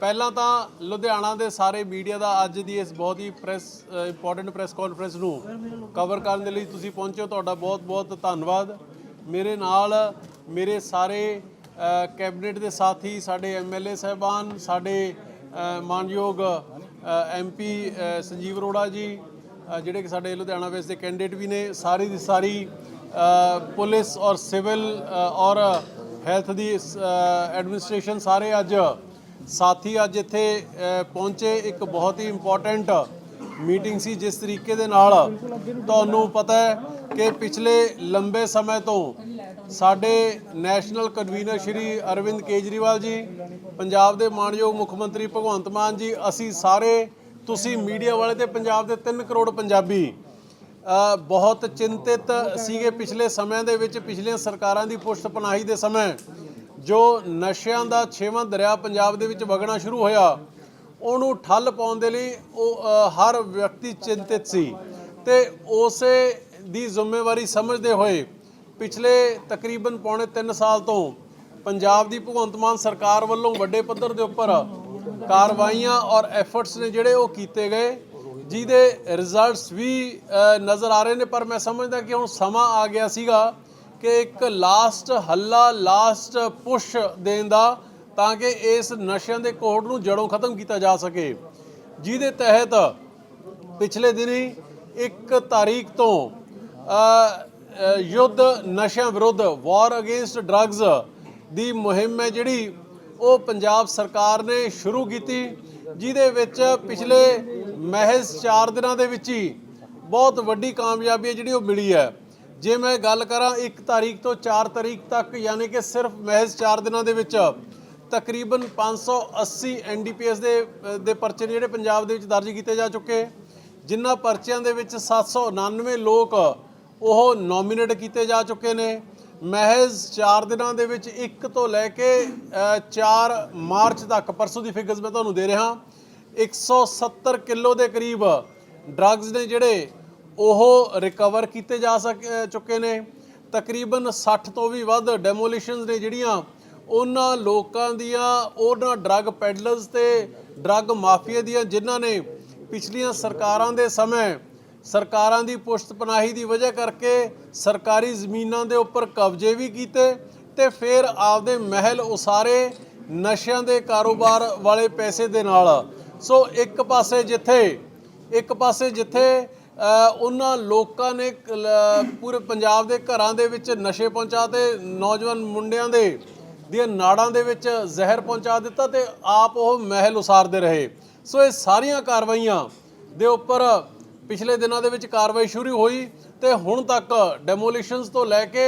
ਪਹਿਲਾਂ ਤਾਂ ਲੁਧਿਆਣਾ ਦੇ ਸਾਰੇ ਮੀਡੀਆ ਦਾ ਅੱਜ ਦੀ ਇਸ ਬਹੁਤ ਹੀ ਪ੍ਰੈਸ ਇੰਪੋਰਟੈਂਟ ਪ੍ਰੈਸ ਕਾਨਫਰੰਸ ਨੂੰ ਕਵਰ ਕਰਨ ਦੇ ਲਈ ਤੁਸੀਂ ਪਹੁੰਚੇ ਹੋ ਤੁਹਾਡਾ ਬਹੁਤ-ਬਹੁਤ ਧੰਨਵਾਦ। ਮੇਰੇ ਨਾਲ ਮੇਰੇ ਸਾਰੇ ਕੈਬਨਿਟ ਦੇ ਸਾਥੀ ਸਾਡੇ ਐਮਐਲਏ ਸਹਿਬਾਨ ਸਾਡੇ ਅ, ਮਾਨਯੋਗ ਐਮਪੀ ਸੰਜੀਵ ਅਰੋੜਾ ਜੀ ਜਿਹੜੇ ਕਿ ਸਾਡੇ ਲੁਧਿਆਣਾ ਵੇਸ ਦੇ ਕੈਂਡੀਡੇਟ ਵੀ ਨੇ ਸਾਰੀ ਦੀ ਸਾਰੀ ਪੁਲਿਸ ਔਰ ਸਿਵਲ ਔਰ ਹੈਲਥ ਦੀ ਐਡਮਿਨਿਸਟ੍ਰੇਸ਼ਨ ਸਾਰੇ ਅੱਜ ਸਾਥੀ ਅੱਜ ਇੱਥੇ ਪਹੁੰਚੇ ਇੱਕ ਬਹੁਤ ਹੀ ਇੰਪੋਰਟੈਂਟ ਮੀਟਿੰਗ ਸੀ ਜਿਸ ਤਰੀਕੇ ਦੇ ਨਾਲ ਤੁਹਾਨੂੰ ਪਤਾ ਹੈ ਕਿ ਪਿਛਲੇ ਲੰਬੇ ਸਮੇਂ ਤੋਂ ਸਾਡੇ ਨੈਸ਼ਨਲ ਕਨਵੀਨਰ ਸ਼੍ਰੀ ਅਰਵਿੰਦ ਕੇਜਰੀਵਾਲ ਜੀ, ਪੰਜਾਬ ਦੇ ਮਾਨਯੋਗ ਮੁੱਖ ਮੰਤਰੀ ਭਗਵੰਤ ਮਾਨ ਜੀ, ਅਸੀਂ ਸਾਰੇ, ਤੁਸੀਂ ਮੀਡੀਆ ਵਾਲੇ ਤੇ ਪੰਜਾਬ ਦੇ 3 ਕਰੋੜ ਪੰਜਾਬੀ ਬਹੁਤ ਚਿੰਤਿਤ ਸੀਗੇ ਪਿਛਲੇ ਸਮਿਆਂ ਦੇ ਵਿੱਚ, ਪਿਛਲੀਆਂ ਸਰਕਾਰਾਂ ਦੀ ਪੁਸ਼ਤ ਪਨਾਹੀ ਦੇ ਸਮੇਂ। ਜੋ ਨਸ਼ਿਆਂ ਦਾ ਛੇਵਾਂ ਦਰਿਆ ਪੰਜਾਬ ਦੇ ਵਿੱਚ ਵਗਣਾ ਸ਼ੁਰੂ ਹੋਇਆ, ਉਹਨੂੰ ਠੱਲ ਪਾਉਣ ਦੇ ਲਈ ਉਹ ਹਰ ਵਿਅਕਤੀ ਚਿੰਤਿਤ ਸੀ ਤੇ ਉਸੇ ਦੀ ਜ਼ਿੰਮੇਵਾਰੀ ਸਮਝਦੇ ਹੋਏ ਪਿਛਲੇ ਤਕਰੀਬਨ ਪੌਣੇ 3 ਸਾਲ ਤੋਂ ਪੰਜਾਬ ਦੀ ਭਗਵੰਤ ਮਾਨ ਸਰਕਾਰ ਵੱਲੋਂ ਵੱਡੇ ਪੱਧਰ ਦੇ ਉੱਪਰ ਕਾਰਵਾਈਆਂ ਔਰ ਐਫਰਟਸ ਨੇ ਜਿਹੜੇ ਉਹ ਕੀਤੇ ਗਏ, ਜਿਹਦੇ ਰਿਜ਼ਲਟਸ ਵੀ ਨਜ਼ਰ ਆ ਰਹੇ ਨੇ, ਪਰ ਮੈਂ ਸਮਝਦਾ ਕਿ ਹੁਣ ਸਮਾਂ ਆ ਗਿਆ ਸੀਗਾ ਕਿ ਇੱਕ ਲਾਸਟ ਹੱਲਾ ਲਾਸਟ ਪੁਸ਼ ਦੇਣ ਦਾ ਤਾਂ ਕਿ ਇਸ ਨਸ਼ਿਆਂ ਦੇ ਕੋਹੜ ਨੂੰ ਜੜੋਂ ਖਤਮ ਕੀਤਾ ਜਾ ਸਕੇ। ਜਿਹਦੇ ਤਹਿਤ ਪਿਛਲੇ ਦਿਨੀ 1 ਤਾਰੀਖ ਤੋਂ ਯੁੱਧ ਨਸ਼ਿਆਂ ਵਿਰੁੱਧ ਵਾਰ ਅਗੇਂਸਟ ਡਰੱਗਸ ਦੀ ਮੁਹਿੰਮ ਹੈ ਜਿਹੜੀ ਉਹ ਪੰਜਾਬ ਸਰਕਾਰ ਨੇ ਸ਼ੁਰੂ ਕੀਤੀ, ਜਿਹਦੇ ਵਿੱਚ ਪਿਛਲੇ ਮਹਿਜ਼ 4 ਦਿਨਾਂ ਦੇ ਵਿੱਚ ਹੀ ਬਹੁਤ ਵੱਡੀ ਕਾਮਯਾਬੀ ਹੈ ਜਿਹੜੀ ਉਹ ਮਿਲੀ ਹੈ। ਜੇ ਮੈਂ ਗੱਲ ਕਰਾਂ 1 ਤਾਰੀਖ ਤੋਂ 4 ਤਾਰੀਖ ਤੱਕ ਯਾਨੀ ਕਿ ਸਿਰਫ ਮਹਿਜ਼ 4 ਦਿਨਾਂ ਦੇ ਵਿੱਚ ਤਕਰੀਬਨ 580 ਐਨਡੀਪੀਐਸ ਦੇ ਦੇ ਪਰਚੇ ਨੇ ਜਿਹੜੇ ਪੰਜਾਬ ਦੇ ਵਿੱਚ ਦਰਜ ਕੀਤੇ ਜਾ ਚੁੱਕੇ। ਜਿਨ੍ਹਾਂ ਪਰਚਿਆਂ ਦੇ ਵਿੱਚ 799 ਲੋਕ ਉਹ ਨੋਮੀਨੇਟ ਕੀਤੇ ਜਾ ਚੁੱਕੇ ਨੇ। ਮਹਿਜ਼ 4 ਦਿਨਾਂ ਦੇ ਵਿੱਚ 1 ਤੋਂ ਲੈ ਕੇ ਅ, 4 ਮਾਰਚ ਤੱਕ ਪਰਸੋਂ ਦੀ ਫਿਗਰਸ ਮੈਂ ਤੁਹਾਨੂੰ ਦੇ ਰਿਹਾ। 170 ਕਿਲੋ ਦੇ ਕਰੀਬ ਡਰੱਗਸ ਨੇ ਜਿਹੜੇ ਉਹ ਰਿਕਵਰ ਕੀਤੇ ਜਾ ਸਕ ਚੁੱਕੇ ਨੇ। ਤਕਰੀਬਨ 60 ਤੋਂ ਵੀ ਵੱਧ ਡੈਮੋਲੀਸ਼ਨਸ ਨੇ ਜਿਹੜੀਆਂ ਉਹਨਾਂ ਲੋਕਾਂ ਦੀਆਂ, ਉਹਨਾਂ ਡਰੱਗ ਪੈਡਲਰਸ ਤੇ ਡਰੱਗ ਮਾਫੀਆ ਦੀਆਂ, ਜਿਨ੍ਹਾਂ ਨੇ ਪਿਛਲੀਆਂ ਸਰਕਾਰਾਂ ਦੇ ਸਮੇਂ ਸਰਕਾਰਾਂ ਦੀ ਪੁਸ਼ਤਪਨਾਹੀ ਦੀ ਵਜ੍ਹਾ ਕਰਕੇ ਸਰਕਾਰੀ ਜ਼ਮੀਨਾਂ ਦੇ ਉੱਪਰ ਕਬਜ਼ੇ ਵੀ ਕੀਤੇ ਤੇ ਫਿਰ ਆਪਦੇ ਮਹਿਲ ਉਸਾਰੇ ਨਸ਼ਿਆਂ ਦੇ ਕਾਰੋਬਾਰ ਵਾਲੇ ਪੈਸੇ ਦੇ ਨਾਲ। ਸੋ ਇੱਕ ਪਾਸੇ ਜਿੱਥੇ, ਇੱਕ ਪਾਸੇ ਜਿੱਥੇ ਉਹਨਾਂ ਲੋਕਾਂ ਨੇ ਪੂਰੇ ਪੰਜਾਬ ਦੇ ਘਰਾਂ ਦੇ ਵਿੱਚ ਨਸ਼ੇ ਪਹੁੰਚਾ ਤੇ ਨੌਜਵਾਨ ਮੁੰਡਿਆਂ ਦੇ, ਦੀਆਂ ਨਾੜਾਂ ਦੇ ਵਿੱਚ ਜ਼ਹਿਰ ਪਹੁੰਚਾ ਦਿੱਤਾ ਤੇ ਆਪ ਉਹ ਮਹਿਲ ਉਸਾਰਦੇ ਰਹੇ। ਸੋ ਇਹ ਸਾਰੀਆਂ ਕਾਰਵਾਈਆਂ ਦੇ ਉੱਪਰ ਪਿਛਲੇ ਦਿਨਾਂ ਦੇ ਵਿੱਚ ਕਾਰਵਾਈ ਸ਼ੁਰੂ ਹੋਈ ਤੇ ਹੁਣ ਤੱਕ ਡੈਮੋਲੀਸ਼ਨਸ ਤੋਂ ਲੈ ਕੇ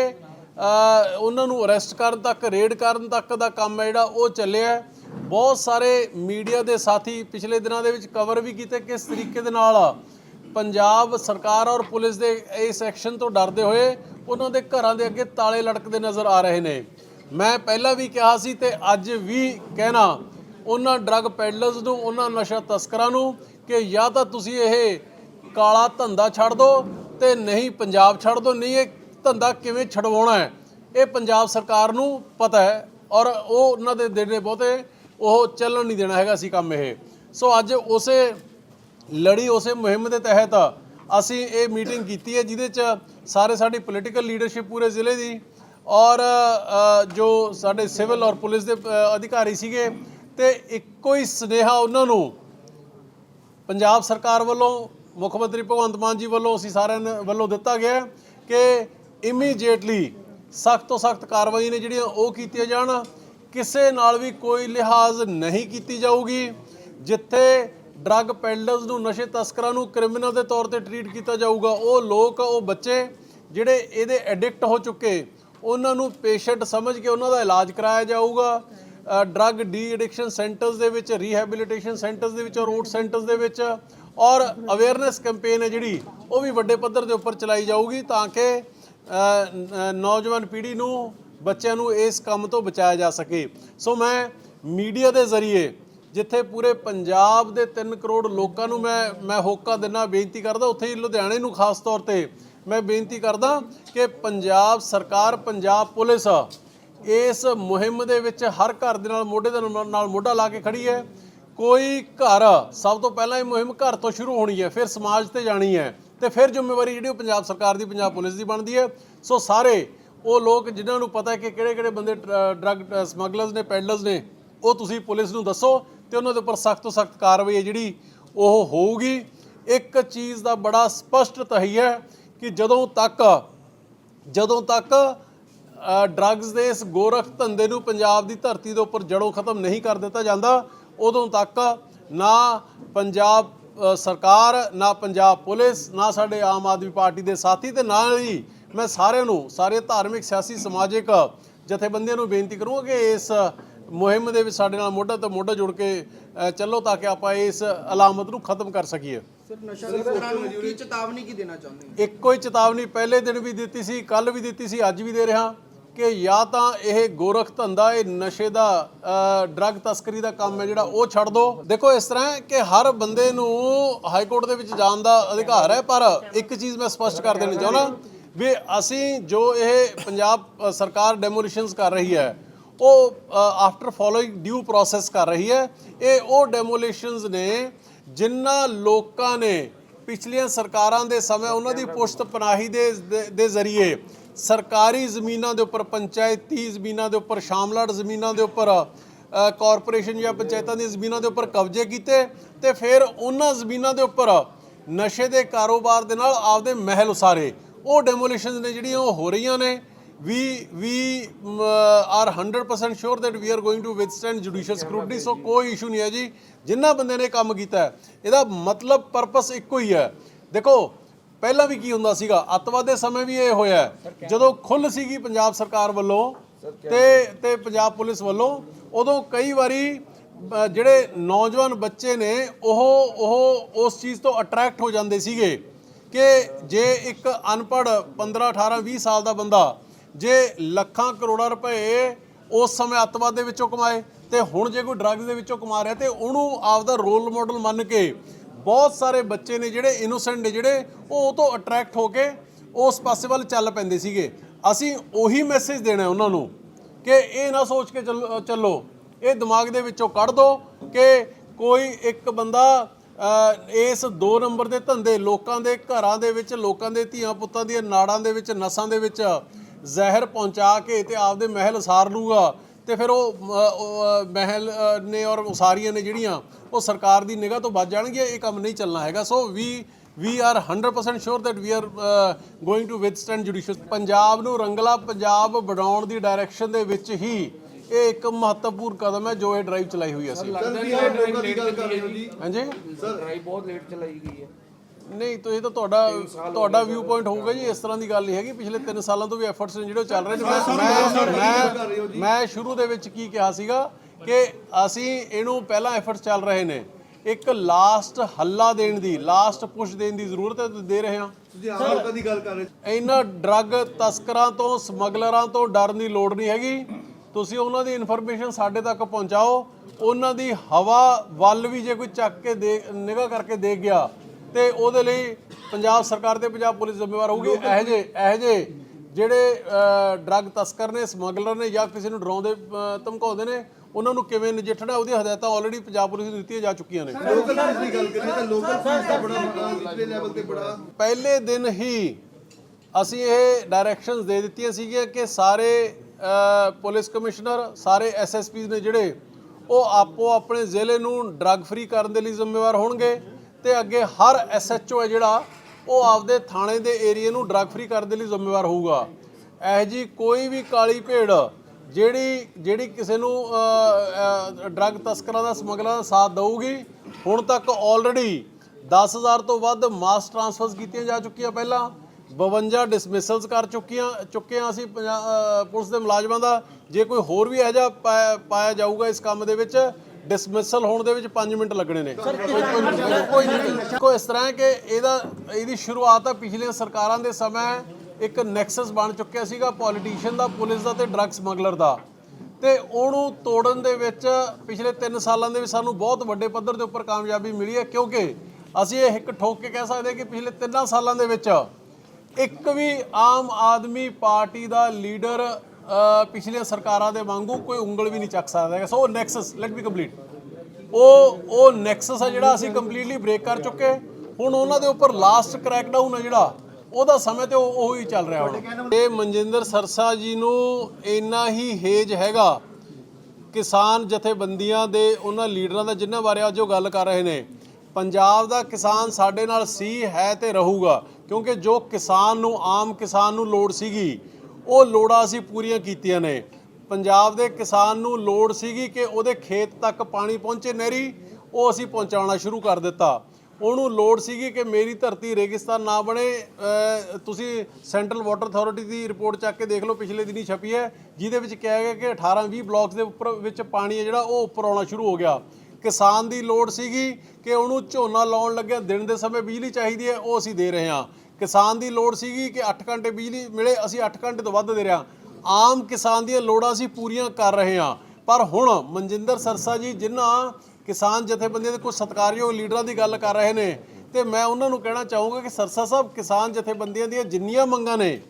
ਉਹਨਾਂ ਨੂੰ ਅਰੈਸਟ ਕਰਨ ਤੱਕ, ਰੇਡ ਕਰਨ ਤੱਕ ਦਾ ਕੰਮ ਹੈ ਜਿਹੜਾ, ਉਹ ਚੱਲਿਆ ਬਹੁਤ ਸਾਰੇ ਮੀਡੀਆ ਦੇ ਸਾਥੀ ਪਿਛਲੇ ਦਿਨਾਂ ਦੇ ਵਿੱਚ ਕਵਰ ਵੀ ਕੀਤੇ, ਕਿਸ ਤਰੀਕੇ ਦੇ ਨਾਲ ਪੰਜਾਬ ਸਰਕਾਰ ਔਰ ਪੁਲਿਸ ਦੇ ਇਸ ਐਕਸ਼ਨ ਤੋਂ ਡਰਦੇ ਹੋਏ ਉਹਨਾਂ ਦੇ ਘਰਾਂ ਦੇ ਅੱਗੇ ਤਾਲੇ ਲਟਕਦੇ ਨਜ਼ਰ ਆ ਰਹੇ ਨੇ। ਮੈਂ ਪਹਿਲਾਂ ਵੀ ਕਿਹਾ ਸੀ ਤੇ ਅੱਜ ਵੀ ਕਹਿਣਾ, ਉਹਨਾਂ ਡਰੱਗ ਪੈਡਲਰਸ ਨੂੰ, ਉਹਨਾਂ ਨਸ਼ਾ ਤਸਕਰਾਂ ਨੂੰ ਕਿ ਜਾਂ ਤਾਂ ਤੁਸੀਂ ਇਹ ਕਾਲਾ ਧੰਦਾ ਛੱਡ ਦਿਓ ਤੇ ਨਹੀਂ ਪੰਜਾਬ ਛੱਡ ਦਿਓ ਨਹੀਂ ਇਹ ਧੰਦਾ ਕਿਵੇਂ ਛਡਵਾਉਣਾ ਹੈ? ਇਹ ਪੰਜਾਬ ਸਰਕਾਰ ਨੂੰ ਪਤਾ ਹੈ ਔਰ ਉਹ ਉਹਨਾਂ ਦੇ ਦੇਣੇ ਬਹੁਤੇ, ਉਹ ਚੱਲਣ ਨਹੀਂ ਦੇਣਾ ਹੈਗਾ ਸੀ ਕੰਮ ਇਹ। ਸੋ ਅੱਜ ਉਸੇ ਲੜੀ ਉਸੇ ਮੁਹਿੰਮ ਦੇ ਤਹਿਤ। ਅਸੀਂ ਇਹ ਮੀਟਿੰਗ ਕੀਤੀ ਹੈ, ਜਿਹਦੇ ਚ ਸਾਰੇ ਸਾਡੀ ਪੋਲੀਟੀਕਲ ਲੀਡਰਸ਼ਿਪ ਪੂਰੇ ਜ਼ਿਲ੍ਹੇ ਦੀ ਔਰ ਜੋ ਸਾਡੇ ਸਿਵਲ ਔਰ ਪੁਲਿਸ ਦੇ ਅਧਿਕਾਰੀ ਸੀਗੇ ਤੇ ਇੱਕੋ ਹੀ ਸੁਨੇਹਾ ਉਹਨਾਂ ਨੂੰ ਪੰਜਾਬ ਸਰਕਾਰ ਵੱਲੋਂ, ਮੁੱਖ ਮੰਤਰੀ ਭਗਵੰਤ ਮਾਨ ਜੀ ਵੱਲੋਂ ਅਸੀਂ ਸਾਰਿਆਂ ਵੱਲੋਂ ਦਿੱਤਾ ਗਿਆ ਕਿ ਇਮੀਡੀਏਟਲੀ ਸਖਤ ਤੋਂ ਸਖਤ ਕਾਰਵਾਈ ਨੇ ਜਿਹੜੀਆਂ ਉਹ ਕੀਤੀਆਂ ਜਾਣ। ਕਿਸੇ ਨਾਲ ਵੀ ਕੋਈ ਲਿਹਾਜ਼ ਨਹੀਂ ਕੀਤੀ ਜਾਊਗੀ, ਜਿੱਥੇ ਡਰੱਗ ਪੈਡਲਰਸ ਨੂੰ, ਨਸ਼ੇ ਤਸਕਰਾਂ ਨੂੰ ਕ੍ਰਿਮੀਨਲ ਦੇ ਤੌਰ ਤੇ ਟਰੀਟ ਕੀਤਾ ਜਾਊਗਾ। ਉਹ ਲੋਕ ਉਹ ਬੱਚੇ ਜਿਹੜੇ ਇਹਦੇ ਐਡਿਕਟ ਹੋ ਚੁੱਕੇ, ਉਹਨਾਂ ਨੂੰ ਪੇਸ਼ੈਂਟ ਸਮਝ ਕੇ ਉਹਨਾਂ ਦਾ ਇਲਾਜ ਕਰਾਇਆ ਜਾਊਗਾ। ਡਰੱਗ ਡੀ ਐਡਿਕਸ਼ਨ ਸੈਂਟਰਸ ਦੇ ਵਿੱਚ, ਰੀਹੈਬਿਲਿਟੇਸ਼ਨ ਸੈਂਟਰਸ ਦੇ ਵਿੱਚ ਔਰ ਰੂਟ ਸੈਂਟਰਸ ਦੇ ਵਿੱਚ ਔਰ ਅਵੇਅਰਨੈਸ ਕੈਂਪੇਨ ਹੈ ਜਿਹੜੀ, ਉਹ ਵੀ ਵੱਡੇ ਪੱਧਰ ਦੇ ਉੱਪਰ ਚਲਾਈ ਜਾਊਗੀ ਤਾਂ ਕਿ ਨੌਜਵਾਨ ਪੀੜ੍ਹੀ ਨੂੰ, ਬੱਚਿਆਂ ਨੂੰ ਇਸ ਕੰਮ ਤੋਂ ਬਚਾਇਆ ਜਾ ਸਕੇ। ਸੋ ਮੈਂ ਮੀਡੀਆ ਦੇ ਜ਼ਰੀਏ ਜਿੱਥੇ ਪੂਰੇ ਪੰਜਾਬ ਦੇ 3 ਕਰੋੜ ਲੋਕਾਂ ਨੂੰ ਮੈਂ ਮੈਂ ਹੋਕਾ ਦਿਨਾ, ਬੇਨਤੀ ਕਰਦਾ, ਉੱਥੇ ਹੀ ਲੁਧਿਆਣੇ ਨੂੰ ਖਾਸ ਤੌਰ ਤੇ ਮੈਂ ਬੇਨਤੀ ਕਰਦਾ ਕਿ ਪੰਜਾਬ ਸਰਕਾਰ, ਪੰਜਾਬ ਪੁਲਿਸ ਇਸ ਮੁਹਿੰਮ ਦੇ ਵਿੱਚ ਹਰ ਘਰ ਦੇ ਨਾਲ ਮੋਢੇ ਦੇ ਨਾਲ ਨਾਲ ਮੋਢਾ ਲਾ ਕੇ ਖੜੀ ਹੈ। ਕੋਈ ਘਰ ਸਭ ਤੋਂ ਪਹਿਲਾਂ ਇਹ ਮੁਹਿੰਮ ਘਰ ਤੋਂ ਸ਼ੁਰੂ ਹੋਣੀ ਹੈ, ਫਿਰ ਸਮਾਜ ਤੇ ਜਾਣੀ ਹੈ ਤੇ ਫਿਰ ਜ਼ਿੰਮੇਵਾਰੀ ਜਿਹੜੀ ਉਹ ਪੰਜਾਬ ਸਰਕਾਰ ਦੀ, ਪੰਜਾਬ ਪੁਲਿਸ ਦੀ ਬਣਦੀ ਹੈ। ਸੋ ਸਾਰੇ ਉਹ ਲੋਕ ਜਿਨ੍ਹਾਂ ਨੂੰ ਪਤਾ ਹੈ ਕਿ ਕਿਹੜੇ ਕਿਹੜੇ ਬੰਦੇ ਡਰੱਗ ਸਮਗਲਰਸ ਨੇ, ਪੈਡਲਰਸ ਨੇ, ਉਹ ਤੁਸੀਂ ਪੁਲਿਸ ਨੂੰ ਦੱਸੋ। ਤੇ ਉਹਨਾਂ ਦੇ ਉੱਪਰ ਸਖਤ ਤੋਂ ਸਖਤ ਕਾਰਵਾਈ ਹੈ ਜਿਹੜੀ ਉਹ ਹੋਊਗੀ। ਇੱਕ ਚੀਜ਼ ਦਾ ਬੜਾ ਸਪਸ਼ਟ ਤਹਈਆ ਹੈ ਕਿ ਜਦੋਂ ਤੱਕ ਜਦੋਂ ਤੱਕ ਡਰੱਗਸ ਦੇ ਇਸ ਗੋਰਖ ਧੰਦੇ ਨੂੰ ਪੰਜਾਬ ਦੀ ਧਰਤੀ ਦੇ ਉੱਪਰ ਜੜੋਂ ਖਤਮ ਨਹੀਂ ਕਰ ਦਿੱਤਾ ਜਾਂਦਾ, ਉਦੋਂ ਤੱਕ ਨਾ ਪੰਜਾਬ ਸਰਕਾਰ, ਨਾ ਪੰਜਾਬ ਪੁਲਿਸ, ਨਾ ਸਾਡੇ ਆਮ ਆਦਮੀ ਪਾਰਟੀ ਦੇ ਸਾਥੀ ਤੇ ਨਾਲ ਹੀ ਮੈਂ ਸਾਰਿਆਂ ਨੂੰ, ਸਾਰੇ ਧਾਰਮਿਕ, ਸਿਆਸੀ, ਸਮਾਜਿਕ ਜਥੇਬੰਦੀਆਂ ਨੂੰ ਬੇਨਤੀ ਕਰੂੰਗਾ ਕਿ ਇਸ ਮੁਹਿੰਮ ਦੇ ਵਿੱਚ ਸਾਡੇ ਨਾਲ ਮੋਢਾ ਤੋਂ ਮੋਢਾ ਜੁੜ ਕੇ ਚੱਲੋ ਤਾਂ ਕਿ ਆਪਾਂ ਇਸ ਅਲਾਮਤ ਨੂੰ ਖਤਮ ਕਰ ਸਕੀਏ। ਸਰ ਨਸ਼ਾ ਤਸਕਰਾਂ ਨੂੰ ਕੀ ਚੇਤਾਵਨੀ ਕੀ ਦੇਣਾ ਚਾਹੁੰਦੇ ਹੋ? ਇੱਕੋ ਹੀ ਚੇਤਾਵਨੀ ਪਹਿਲੇ ਦਿਨ ਵੀ ਦਿੱਤੀ ਸੀ ਕੱਲ ਵੀ ਦਿੱਤੀ ਸੀ ਅੱਜ ਵੀ ਦੇ ਰਿਹਾ ਕਿ ਜਾਂ ਤਾਂ ਇਹ ਗੋਰਖ ਧੰਦਾ ਇਹ ਨਸ਼ੇ ਦਾ ਡਰੱਗ ਤਸਕਰੀ ਦਾ ਕੰਮ ਹੈ ਜਿਹੜਾ ਉਹ ਛੱਡ ਦਿਓ ਦੇਖੋ ਇਸ ਤਰ੍ਹਾਂ ਕਿ ਹਰ ਬੰਦੇ ਨੂੰ ਹਾਈ ਕੋਰਟ ਦੇ ਵਿੱਚ ਜਾਣ ਦਾ ਅਧਿਕਾਰ ਹੈ ਪਰ ਇੱਕ ਚੀਜ਼ ਮੈਂ ਸਪਸ਼ਟ ਕਰ ਦੇਣੀ ਚਾਹੁੰਦਾ ਵੀ ਅਸੀਂ ਜੋ ਇਹ ਪੰਜਾਬ ਸਰਕਾਰ ਡੈਮੋਲੀਸ਼ਨਸ ਕਰ ਰਹੀ ਹੈ ਉਹ ਆਫਟਰ ਫੋਲੋਇੰਗ ਡਿਊ ਪ੍ਰੋਸੈਸ ਕਰ ਰਹੀ ਹੈ। ਇਹ ਉਹ ਡੈਮੋਲੀਸ਼ਨਸ ਨੇ ਜਿਨ੍ਹਾਂ ਲੋਕਾਂ ਨੇ ਪਿਛਲੀਆਂ ਸਰਕਾਰਾਂ ਦੇ ਸਮੇਂ ਉਹਨਾਂ ਦੀ ਪੁਸ਼ਤ ਪਨਾਹੀ ਦੇ, ਦੇ- ਜ਼ਰੀਏ ਸਰਕਾਰੀ ਜ਼ਮੀਨਾਂ ਦੇ ਉੱਪਰ, ਪੰਚਾਇਤੀ ਜ਼ਮੀਨਾਂ ਦੇ ਉੱਪਰ ਸ਼ਾਮਲਾਟ ਜ਼ਮੀਨਾਂ ਦੇ ਉੱਪਰ ਕਾਰਪੋਰੇਸ਼ਨ ਜਾਂ ਪੰਚਾਇਤਾਂ ਦੀਆਂ ਜ਼ਮੀਨਾਂ ਦੇ ਉੱਪਰ ਕਬਜ਼ੇ ਕੀਤੇ ਤੇ ਫਿਰ ਉਹਨਾਂ ਜ਼ਮੀਨਾਂ ਦੇ ਉੱਪਰ ਨਸ਼ੇ ਦੇ ਕਾਰੋਬਾਰ ਦੇ ਨਾਲ ਆਪਦੇ ਮਹਿਲ ਉਸਾਰੇ। ਉਹ ਡੈਮੋਲੀਸ਼ਨਸ ਨੇ ਜਿਹੜੀਆਂ ਉਹ ਹੋ ਰਹੀਆਂ ਨੇ। We we um, uh, are 100% sure that we are going to withstand judicial scrutiny. ਸੋ ਕੋਈ ਇਸ਼ੂ ਨਹੀਂ ਹੈ ਜੀ ਜਿੰਨਾ ਬੰਦੇ ਨੇ ਕੰਮ ਕੀਤਾ ਹੈ ਇਹਦਾ ਮਤਲਬ ਪਰਪਸ ਇੱਕੋ ਹੀ ਹੈ ਦੇਖੋ ਪਹਿਲਾਂ ਵੀ ਕੀ ਹੁੰਦਾ ਸੀਗਾ ਅੱਤਵਾਦ ਦੇ ਸਮੇਂ ਵੀ ਇਹ ਹੋਇਆ ਹੈ। ਜਦੋਂ ਖੁੱਲ ਸੀਗੀ ਪੰਜਾਬ ਸਰਕਾਰ ਵੱਲੋਂ ਤੇ ਤੇ ਪੰਜਾਬ ਪੁਲਿਸ ਵੱਲੋਂ ਉਦੋਂ ਕਈ ਵਾਰੀ ਅ, ਜਿਹੜੇ ਨੌਜਵਾਨ ਬੱਚੇ ਨੇ ਉਹ ਉਹ ਉਸ ਚੀਜ਼ ਤੋਂ ਅਟਰੈਕਟ ਹੋ ਜਾਂਦੇ ਸੀਗੇ ਕਿ ਜੇ ਇੱਕ ਅਨਪੜ੍ਹ 15 18 20 ਸਾਲ ਦਾ ਬੰਦਾ ਜੇ ਲੱਖਾਂ ਕਰੋੜਾਂ ਰੁਪਏ ਉਸ ਸਮੇਂ ਅੱਤਵਾਦ ਦੇ ਵਿੱਚੋਂ ਕਮਾਏ ਤੇ ਹੁਣ ਜੇ ਕੋਈ ਡਰੱਗਸ ਦੇ ਵਿੱਚੋਂ ਕਮਾ ਰਿਹਾ ਤੇ ਉਹਨੂੰ ਆਪਦਾ ਰੋਲ ਮਾਡਲ ਮੰਨ ਕੇ ਬਹੁਤ ਸਾਰੇ ਬੱਚੇ ਨੇ ਜਿਹੜੇ ਇਨੋਸੈਂਟ ਨੇ ਜਿਹੜੇ, ਉਹ ਉਹ ਤੋਂ ਅਟਰੈਕਟ ਹੋ ਕੇ ਉਸ ਪਾਸੇ ਵੱਲ ਚੱਲ ਪੈਂਦੇ ਸੀਗੇ। ਅਸੀਂ ਉਹੀ ਮੈਸੇਜ ਦੇਣਾ ਉਹਨਾਂ ਨੂੰ ਕਿ ਇਹ ਨਾ ਸੋਚ ਕੇ ਚੱਲੋ ਚੱਲੋ। ਇਹ ਦਿਮਾਗ ਦੇ ਵਿੱਚੋਂ ਕੱਢ ਦਿਓ ਕਿ ਕੋਈ ਇੱਕ ਬੰਦਾ ਇਸ ਦੋ ਨੰਬਰ ਦੇ ਧੰਦੇ ਲੋਕਾਂ ਦੇ ਘਰਾਂ ਦੇ ਵਿੱਚ, ਲੋਕਾਂ ਦੇ ਧੀਆਂ ਪੁੱਤਾਂ ਦੀਆਂ ਨਾੜਾਂ ਦੇ ਵਿੱਚ, ਨਸਾਂ ਦੇ ਵਿੱਚ ਜ਼ਹਿਰ ਪਹੁੰਚਾ ਕੇ ਤੇ ਆਪਦੇ ਮਹਿਲ ਉਸਾਰ ਲੂਗਾ ਤੇ ਫਿਰ ਉਹ ਮਹਿਲ ਨੇ ਔਰ ਉਸਾਰੀਆਂ ਨੇ ਜਿਹੜੀਆਂ ਉਹ ਸਰਕਾਰ ਦੀ ਨਿਗਾਹ ਤੋਂ ਬਚ ਜਾਣਗੀਆਂ ਇਹ ਕੰਮ ਨਹੀਂ ਚੱਲਣਾ ਹੈਗਾ। So we we are 100% sure we are uh, going to withstand judicial Punjab ਨੂੰ ਰੰਗਲਾ ਪੰਜਾਬ ਬਣਾਉਣ ਦੀ ਡਾਇਰੈਕਸ਼ਨ ਦੇ ਵਿੱਚ ਹੀ ਇਹ ਇੱਕ ਮਹੱਤਵਪੂਰਨ ਕਦਮ ਹੈ ਜੋ ਇਹ ਡਰਾਈਵ ਚਲਾਈ ਹੋਈ ਹੈ ਅਸੀਂ। ਲੱਗਦਾ ਡਰਾਈਵ ਲੇਟ ਹੈ ਹਾਂਜੀ? ਡਰਾਈਵ ਬਹੁਤ ਲੇਟ ਚਲਾਈ ਗਈ ਹੈ। ਨਹੀਂ ਤਾਂ ਇਹ ਤਾਂ ਤੁਹਾਡਾ ਤੁਹਾਡਾ ਵਿਊ ਪੁਆਇੰਟ ਹੋਊਗਾ ਜੀ ਇਸ ਤਰ੍ਹਾਂ ਦੀ ਗੱਲ ਨਹੀਂ ਹੈਗੀ। ਪਿਛਲੇ 3 ਸਾਲਾਂ ਤੋਂ ਵੀ ਐਫਰਟਸ ਨੇ ਜਿਹੜੇ ਚੱਲ ਰਹੇ ਨੇ। ਮੈਂ ਮੈਂ ਮੈਂ ਸ਼ੁਰੂ ਦੇ ਵਿੱਚ ਕੀ ਕਿਹਾ ਸੀਗਾ ਕਿ ਅਸੀਂ ਇਹਨੂੰ ਪਹਿਲਾਂ ਐਫਰਟਸ ਚੱਲ ਰਹੇ ਨੇ। ਇੱਕ ਲਾਸਟ ਹੱਲਾ ਦੇਣ ਦੀ ਲਾਸਟ ਪੁਸ਼ ਦੇਣ ਦੀ ਜ਼ਰੂਰਤ ਹੈ ਦੇ ਰਹੇ ਹਾਂ। ਤੁਸੀਂ ਲੋਕਾਂ ਦੀ ਗੱਲ ਕਰ ਰਹੇ ਇਹਨਾਂ ਡਰੱਗ ਤਸਕਰਾਂ ਤੋਂ ਸਮਗਲਰਾਂ ਤੋਂ ਡਰਨ ਦੀ ਲੋੜ ਨਹੀਂ ਹੈਗੀ। ਤੁਸੀਂ ਉਹਨਾਂ ਦੀ ਇਨਫੋਰਮੇਸ਼ਨ ਸਾਡੇ ਤੱਕ ਪਹੁੰਚਾਓ। ਉਹਨਾਂ ਦੀ ਹਵਾ ਵੱਲ ਵੀ ਜੇ ਕੋਈ ਚੱਕ ਕੇ ਦੇ ਨਿਗਾਹ ਕਰਕੇ ਦੇਖ ਗਿਆ ਤੇ ਉਹਦੇ ਲਈ ਪੰਜਾਬ ਸਰਕਾਰ ਤੇ ਪੰਜਾਬ ਪੁਲਿਸ ਜ਼ਿੰਮੇਵਾਰ ਹੋਊਗੀ। ਇਹੋ ਜਿਹੇ ਇਹੋ ਜਿਹੇ ਜਿਹੜੇ ਡਰੱਗ ਤਸਕਰ ਨੇ ਸਮਗਲਰ ਨੇ ਜਾਂ ਕਿਸੇ ਨੂੰ ਡਰਾਉਂਦੇ ਧਮਕਾਉਂਦੇ ਨੇ ਉਹਨਾਂ ਨੂੰ ਕਿਵੇਂ ਨਜਿੱਠਣਾ ਉਹਦੀ ਹਦਾਇਤਾਂ ਆਲਰੇਡੀ ਪੰਜਾਬ ਪੁਲਿਸ ਨੂੰ ਦਿੱਤੀਆਂ ਜਾ ਚੁੱਕੀਆਂ ਨੇ। ਲੋਕਲ ਫੀਸ ਦੀ ਗੱਲ ਕਰੀਏ ਤਾਂ ਲੋਕਲ ਫੀਸ ਦਾ ਬੜਾ ਨਿਚਲੇ ਲੈਵਲ ਤੇ ਬੜਾ ਪਹਿਲੇ ਦਿਨ ਹੀ ਅਸੀਂ ਇਹ ਡਾਇਰੈਕਸ਼ਨਸ ਦੇ ਦਿੱਤੀਆਂ ਸੀਗੀਆਂ ਕਿ ਸਾਰੇ ਪੁਲਿਸ ਕਮਿਸ਼ਨਰ ਸਾਰੇ ਐਸਐਸਪੀ ਨੇ ਜਿਹੜੇ ਉਹ ਆਪੋ ਆਪਣੇ ਜ਼ਿਲ੍ਹੇ ਨੂੰ ਡਰੱਗ ਫ੍ਰੀ ਕਰਨ ਦੇ ਲਈ ਜ਼ਿੰਮੇਵਾਰ ਹੋਣਗੇ। ਤੇ ਅੱਗੇ ਹਰ ਐਸਐਚਓ ਹੈ ਜਿਹੜਾ, ਉਹ ਆਪਦੇ ਥਾਣੇ ਦੇ ਏਰੀਆ ਨੂੰ ਡਰੱਗ ਫ੍ਰੀ ਕਰਨ ਦੇ ਲਈ ਜ਼ਿੰਮੇਵਾਰ ਹੋਊਗਾ। ਇਹ ਜੀ ਕੋਈ ਵੀ ਕਾਲੀ ਭੇੜ ਜਿਹੜੀ ਜਿਹੜੀ ਕਿਸੇ ਨੂੰ ਡਰੱਗ ਤਸਕਰਾਂ ਦਾ ਸਮਗਲਰਾਂ ਦਾ ਸਾਥ ਦੇਊਗੀ, ਹੁਣ ਤੱਕ ਆਲਰੇਡੀ 10000 ਤੋਂ ਵੱਧ ਮਾਸ ਟ੍ਰਾਂਸਫਰਸ ਕੀਤੀਆਂ ਜਾ ਚੁੱਕੀਆਂ ਪਹਿਲਾਂ 52 ਡਿਸਮਿਸਲਸ ਕਰ ਚੁੱਕੀਆਂ, ਚੁੱਕੇ ਹਾਂ ਅਸੀਂ ਪੰਜਾ- ਪੁਲਿਸ ਦੇ ਮੁਲਾਜ਼ਮਾਂ ਦਾ। ਜੇ ਕੋਈ ਹੋਰ ਵੀ ਇਹੋ ਜਿਹਾ ਪਾਇਆ ਪਾਇਆ ਜਾਊਗਾ ਇਸ ਕੰਮ ਦੇ ਵਿੱਚ ਡਿਸਮਿਸਲ ਹੋਣ ਦੇ ਵਿੱਚ 5 ਮਿੰਟ ਲੱਗਣੇ ਨੇ। ਕੋਈ ਕੋਈ ਨਹੀਂ। ਕੋਈ ਇਸ ਤਰ੍ਹਾਂ ਕਿ ਇਹਦਾ ਇਹਦੀ ਸ਼ੁਰੂਆਤ ਤਾਂ ਪਿਛਲੀਆਂ ਸਰਕਾਰਾਂ ਦੇ ਸਮੇਂ ਇੱਕ ਨੈਕਸਸ ਬਣ ਚੁੱਕਿਆ ਸੀਗਾ ਪੋਲੀਟੀਸ਼ੀਅਨ ਦਾ ਪੁਲਿਸ ਦਾ ਤੇ ਡਰੱਗ ਸਮਗਲਰ ਦਾ। ਤੇ ਉਹਨੂੰ ਤੋੜਨ ਦੇ ਵਿੱਚ ਪਿਛਲੇ 3 ਸਾਲਾਂ ਦੇ ਵਿੱਚ ਸਾਨੂੰ ਬਹੁਤ ਵੱਡੇ ਪੱਧਰ ਦੇ ਉੱਪਰ ਕਾਮਯਾਬੀ ਮਿਲੀ ਹੈ ਕਿਉਂਕਿ ਅਸੀਂ ਇਹ ਇੱਕ ਠੋਕ ਕੇ ਕਹਿ ਸਕਦੇ ਹਾਂ ਕਿ ਪਿਛਲੇ 3 ਸਾਲਾਂ ਦੇ ਵਿੱਚ ਇੱਕ ਵੀ ਆਮ ਆਦਮੀ ਪਾਰਟੀ ਦਾ ਲੀਡਰ ਪਿਛਲੀਆਂ ਸਰਕਾਰਾਂ ਦੇ ਵਾਂਗੂ ਕੋਈ ਉਂਗਲ ਵੀ ਨਹੀਂ ਚੱਕ ਸਕਦਾ ਹੈਗਾ। So nexus let be complete ਉਹ ਉਹ ਨੈਕਸਸ ਆ ਜਿਹੜਾ ਅਸੀਂ ਕੰਪਲੀਟਲੀ ਬ੍ਰੇਕ ਕਰ ਚੁੱਕੇ। ਹੁਣ ਉਹਨਾਂ ਦੇ ਉੱਪਰ ਲਾਸਟ ਕ੍ਰੈਕਡਾਊਨ ਆ ਜਿਹੜਾ, ਉਹਦਾ ਸਮੇਂ ਤੇ ਉਹ, ਉਹੀ ਚੱਲ ਰਿਹਾ ਹੁਣ ਇਹ ਮਨਜਿੰਦਰ ਸਰਸਾ ਜੀ ਨੂੰ ਇੰਨਾ ਹੀ ਹੇਜ ਹੈਗਾ, ਕਿਸਾਨ ਜਥੇਬੰਦੀਆਂ ਦੇ ਉਹਨਾਂ ਲੀਡਰਾਂ ਦਾ ਜਿਨ੍ਹਾਂ ਬਾਰੇ ਅੱਜ ਉਹ ਗੱਲ ਕਰ ਰਹੇ ਨੇ। ਪੰਜਾਬ ਦਾ ਕਿਸਾਨ ਸਾਡੇ ਨਾਲ ਸੀ, ਹੈ ਤੇ ਰਹੂਗਾ, ਕਿਉਂਕਿ ਜੋ ਕਿਸਾਨ ਨੂੰ, ਆਮ ਕਿਸਾਨ ਨੂੰ ਲੋੜ ਸੀਗੀ ਉਹ ਲੋੜਾਂ ਅਸੀਂ ਪੂਰੀਆਂ ਕੀਤੀਆਂ ਨੇ। ਪੰਜਾਬ ਦੇ ਕਿਸਾਨ ਨੂੰ ਲੋੜ ਸੀਗੀ ਕਿ ਉਹਦੇ ਖੇਤ ਤੱਕ ਪਾਣੀ ਪਹੁੰਚੇ। ਨਹਿਰੀ, ਉਹ ਅਸੀਂ ਪਹੁੰਚਾਉਣਾ ਸ਼ੁਰੂ ਕਰ ਦਿੱਤਾ। ਉਹਨੂੰ ਲੋੜ ਸੀਗੀ ਕਿ ਮੇਰੀ ਧਰਤੀ ਰੇਗਿਸਤਾਨ ਨਾ ਬਣੇ। ਤੁਸੀਂ ਸੈਂਟਰਲ ਵਾਟਰ ਅਥਾਰਟੀ ਦੀ ਰਿਪੋਰਟ ਚੱਕ ਕੇ ਦੇਖ ਲਓ, ਪਿਛਲੇ ਦਿਨੀ ਛਪੀ ਹੈ, ਜਿਹਦੇ ਵਿੱਚ ਕਿਹਾ ਗਿਆ ਕਿ 18 20 ਬਲਾਕਸ ਦੇ ਉੱਪਰ ਵਿੱਚ ਪਾਣੀ ਹੈ ਜਿਹੜਾ, ਉਹ ਉੱਪਰ ਆਉਣਾ ਸ਼ੁਰੂ ਹੋ ਗਿਆ। ਕਿਸਾਨ ਦੀ ਲੋੜ ਸੀਗੀ ਕਿ ਉਹਨੂੰ ਝੋਨਾ ਲਾਉਣ ਲੱਗਿਆ, ਦਿਨ ਦੇ ਸਮੇਂ ਬਿਜਲੀ ਚਾਹੀਦੀ ਹੈ, ਉਹ ਅਸੀਂ ਦੇ ਰਹੇ ਹਾਂ। ਕਿਸਾਨ ਦੀ ਲੋੜ ਸੀਗੀ ਕਿ 8 ਘੰਟੇ ਬਿਜਲੀ ਮਿਲੇ, ਅਸੀਂ 8 ਘੰਟੇ ਤੋਂ ਵੱਧ ਦੇ ਰਹੇ ਹਾਂ। ਆਮ ਕਿਸਾਨ ਦੀਆਂ ਲੋੜਾਂ ਅਸੀਂ ਪੂਰੀਆਂ ਕਰ ਰਹੇ ਹਾਂ। ਪਰ ਹੁਣ ਮਨਜਿੰਦਰ ਸਰਸਾ ਜੀ ਜਿਨ੍ਹਾਂ ਕਿਸਾਨ ਜਥੇਬੰਦੀਆਂ ਦੇ ਕੁਝ ਸਤਿਕਾਰਯੋਗ ਲੀਡਰਾਂ ਦੀ ਗੱਲ ਕਰ ਰਹੇ ਨੇ, ਤੇ ਮੈਂ ਉਹਨਾਂ ਨੂੰ ਕਹਿਣਾ ਚਾਹੂੰਗਾ ਕਿ ਸਰਸਾ ਸਾਹਿਬ ਕਿਸਾਨ ਜਥੇਬੰਦੀਆਂ ਦੀਆਂ ਜਿੰਨੀਆਂ ਮੰਗਾਂ ਨੇ,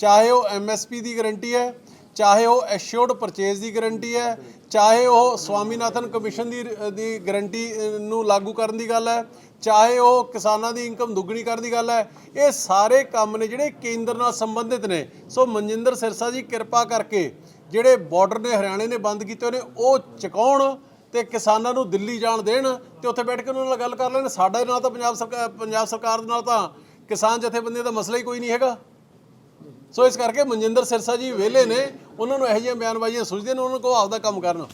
ਚਾਹੇ ਉਹ ਐਮਐਸਪੀ ਦੀ ਗਾਰੰਟੀ ਹੈ ਚਾਹੇ ਉਹ ਐਸ਼ੋਰਡ ਪਰਚੇਜ਼ ਦੀ ਗਾਰੰਟੀ ਹੈ ਚਾਹੇ ਉਹ ਸਵਾਮੀਨਾਥਨ ਕਮਿਸ਼ਨ ਦੀ ਦੀ ਗਾਰੰਟੀ ਅ, ਨੂੰ ਲਾਗੂ ਕਰਨ ਦੀ ਗੱਲ ਹੈ ਚਾਹੇ ਉਹ ਕਿਸਾਨਾਂ ਦੀ ਇਨਕਮ ਦੁੱਗਣੀ ਕਰਨ ਦੀ ਗੱਲ ਹੈ ਇਹ ਸਾਰੇ ਕੰਮ ਨੇ ਜਿਹੜੇ ਕੇਂਦਰ ਨਾਲ ਸੰਬੰਧਿਤ ਨੇ। ਸੋ ਮਨਜਿੰਦਰ ਸਿਰਸਾ ਜੀ ਕਿਰਪਾ ਕਰਕੇ ਜਿਹੜੇ ਬਾਰਡਰ ਨੇ ਹਰਿਆਣੇ ਨੇ ਬੰਦ ਕੀਤੇ ਨੇ ਉਹ ਚੁਕਾਉਣ ਤੇ ਕਿਸਾਨਾਂ ਨੂੰ ਦਿੱਲੀ ਜਾਣ ਦੇਣ ਤੇ ਉੱਥੇ ਬੈਠ ਕੇ ਉਹਨਾਂ ਨਾਲ ਗੱਲ ਕਰ ਲੈਣ। ਸਾਡੇ ਨਾਲ ਤਾਂ ਪੰਜਾਬ ਸਰਕਾਰ ਪੰਜਾਬ ਸਰਕਾਰ ਦੇ ਨਾਲ ਤਾਂ ਕਿਸਾਨ ਜਥੇਬੰਦੀਆਂ ਦਾ ਮਸਲਾ ਹੀ ਕੋਈ ਨਹੀਂ ਹੈਗਾ। ਸੋ ਇਸ ਕਰਕੇ ਮਨਜਿੰਦਰ ਸਿਰਸਾ ਜੀ ਵਿਹਲੇ ਨੇ, ਉਹਨਾਂ ਨੂੰ ਇਹੋ ਜਿਹੀਆਂ ਬਿਆਨਬਾਜ਼ੀਆਂ ਸੁਝਦੇ ਨੇ, ਉਹਨਾਂ ਨੂੰ ਕੋ ਆਪਦਾ ਕੰਮ ਕਰਨ।